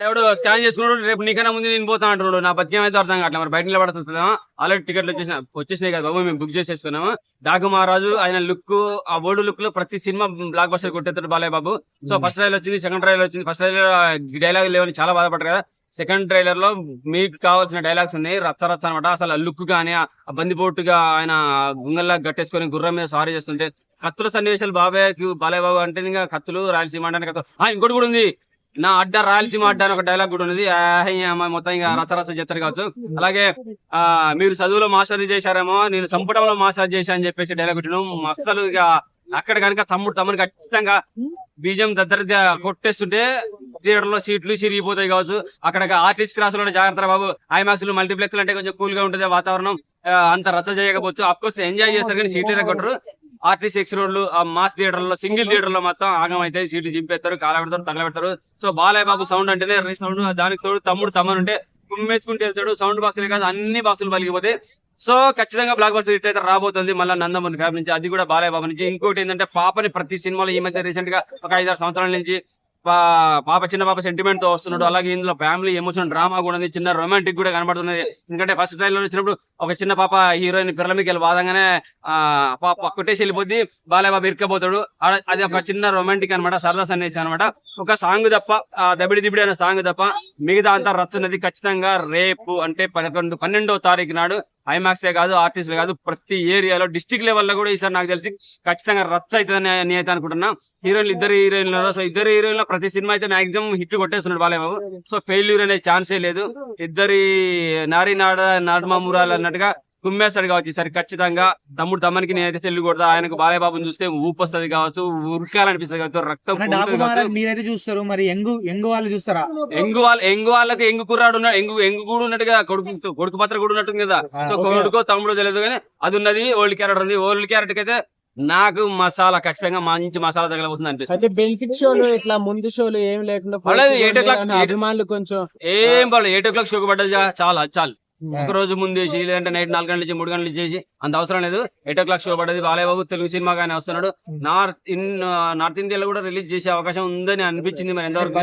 ఎవడు స్కాన్ చేసుకున్నాడు రేపు నీకన్నా ముందు నేను పోతా అంటున్నాడు. నా బతికేం అయితే అర్థం కావట్లేదు. మరి బయట నిలబడాల్సి వస్తుందా? ఆల్రెడీ టికెట్లు వచ్చేసిన వచ్చేసినాయి కదా బాబు మేము బుక్ చేసేసుకున్నాము. డాకు మహారాజు ఆయన లుక్ ఆ ఓల్డ్ లుక్లో ప్రతి cinema blockbuster కొట్టేస్తాడు Balayya Babu. So first trailer వచ్చింది సెకండ్ ట్రైలర్ వచ్చింది. ఫస్ట్ ట్రైలర్ డైలాగ్ లేవని చాలా బాధపడ్డారు కదా. సెకండ్ ట్రైలర్లో మీకు కావాల్సిన డైలాగ్స్ ఉన్నాయి. రచ్చ రచ్చ అనమాట. అసలు ఆ లుక్ గానీ ఆ బందిపోటుగా ఆయన గుంగల్లా గట్టేసుకొని గుర్రం మీద సారీ చేస్తుంటే కత్తుల సన్నివేశాలు బాబాయ్ బాలయ్య బాబు అంటే ఇంకా కత్తులు రాయలసీమ అంటే కత్తులు. ఆ, ఇంకోటి కూడా ఉంది. నా అడ్డ రాయలసీమ అడ్డ అని ఒక డైలాగ్ కూడా ఉన్నది. మొత్తం ఇంకా రచ్చ రచ్చ కావచ్చు. అలాగే ఆ మీరు చదువులో మాస్టర్ చేశారేమో నేను సంపుటంలో మాస్టర్ చేశా అని చెప్పేసి డైలాగ్ కొట్టిన మస్తలు ఇక అక్కడ కనుక తమ్ముడు తమ్ముడు ఖచ్చితంగా బీజం దగ్గర కొట్టేస్తుంటే థియేటర్లో సీట్లు చిరిగిపోతాయి కావచ్చు. అక్కడ ఆర్టిస్ట్ క్లాస్లో జాగ్రత్త బాబు. ఐమాక్స్ మల్టీప్లెక్స్ అంటే కొంచెం కూల్గా ఉంటుంది వాతావరణం. అంత రచ్చ చేయకపోవచ్చు. అఫ్ కోర్స్ ఎంజాయ్ చేస్తారు కానీ సీట్లు కొట్టరు ఆర్టీసీ ఎక్స్ రోడ్లు ఆ మాస్ థియేటర్లో సింగిల్ థియేటర్లో మొత్తం ఆగం అయితే సీట్లు చింపేస్తారు కాలబెడతారు తగలబెడతారు. సో బాలయ్య బాబు సౌండ్ అంటేనే రీ సౌండ్ దానికి తోడు తమ్ముడు తమ్ముడు ఉంటే కుమ్మేసుకుంటే వెళ్తాడు. సౌండ్ బాక్స్ కాదు అన్ని బాక్సులు పలిగిపోతాయి సో ఖచ్చితంగా బ్లాక్ బాక్స్ హిట్ అయితే రాబోతుంది మళ్ళీ నందమూరి ఫ్యామిలీ నుంచి అది కూడా బాలయ్య బాబు నుంచి. ఇంకోటి ఏంటంటే పాపని ప్రతి సినిమాలో ఈ మధ్య రీసెంట్గా ఒక ఐదారు సంవత్సరాల నుంచి పాప చిన్న పాప సెంటిమెంట్తో వస్తున్నాడు. అలాగే ఇందులో ఫ్యామిలీ ఎమోషన్ డ్రామా కూడా ఉంది. చిన్న రొమాంటిక్ కూడా కనబడుతున్నది. ఎందుకంటే ఫస్ట్ ట్రైలర్ వచ్చినప్పుడు ఒక చిన్న పాప హీరోయిన్ పిల్లలకి వెళ్ళి వాదంగానే ఆ పాప కొట్టేసి వెళ్ళిపోద్ది. బాలయ్య బాబు ఇరుక్కపోతాడు. అది ఒక చిన్న రొమాంటిక్ అన్నమాట సరదా సన్నివేశం అనమాట. ఒక సాంగ్ తప్ప దబిడి దిబిడి అనే సాంగ్ తప్ప మిగతా అంతా రచ్చన్నది ఖచ్చితంగా రేపు అంటే పదకొండు పన్నెండో తారీఖు నాడు ఐమాక్సే కాదు ఆర్టిస్టులు కాదు ప్రతి ఏరియాలో డిస్టిక్ లెవెల్లో కూడా ఈసారి నాకు తెలిసి ఖచ్చితంగా రచ్చ అవుతుందని నేను అయితే అనుకుంటున్నా. హీరోయిన్లు ఇద్దరు హీరోయిన్లు సో ఇద్దరు హీరోయిన్ల ప్రతి సినిమా అయితే మాక్సిమం హిట్ కొట్టేస్తున్నాడు బాలయ్య సో ఫెయిల్యూర్ అనే ఛాన్సే లేదు. ఇద్దరి నారి నాడ నాడమూరాలు అన్నట్టుగా కుమ్మేస్తాడు కావచ్చు ఈసారి ఖచ్చితంగా తమ్ముడు తమ్మనికి నేనైతే సెల్లు కొడతా ఆయనకు బాలయ్య బాబుని చూస్తే ఊపు వస్తుంది కావచ్చు ఉరకాలనిపిస్తుంది కావచ్చు రక్తం మీరైతే చూస్తారు మరి ఎంగు ఎంగు వాళ్ళు చూస్తారా? ఎంగు వాళ్ళ ఎంగు వాళ్ళకి ఎంగు కుర్రాడు ఉన్నాడు ఎంగు ఎంగు కూడా ఉన్నట్టుగా కొడుకు కొడుకు పాత్ర కూడా ఉన్నట్టుంది కదా. సో కొడుకో తమ్ముడు తెలియదు కానీ అది ఉన్నది ఓల్డ్ క్యారెట్ ఉంది. ఓల్డ్ క్యారెట్ అయితే నాకు మసాలా ఖచ్చితంగా మంచి మసాలా తగలబోతుంది అనిపిస్తుంది. బెనిఫిట్ షోలు ఇట్లా ముందు షోలు ఏం లేకుండా eight o'clock- కానీ అభిమానులు కొంచెం. ఏం పర్లేదు ఎయిట్ ఓ క్లాక్ షోకి పడ్డది చాలా చాలు. ఒక రోజు ముందు చేసి లేదంటే నైట్ నాలుగు గంటల నుంచి మూడు గంటల నుంచి చేసి అంత అవసరం లేదు. ఎయిట్ ఓ క్లాక్ షో పడ్డది. బాలయ్య బాబు తెలుగు సినిమా కానీ వస్తున్నాడు. నార్త్ ఇన్ నార్త్ ఇండియాలో కూడా రిలీజ్ చేసే అవకాశం ఉందని అనిపించింది మరి. ఎంతవరకు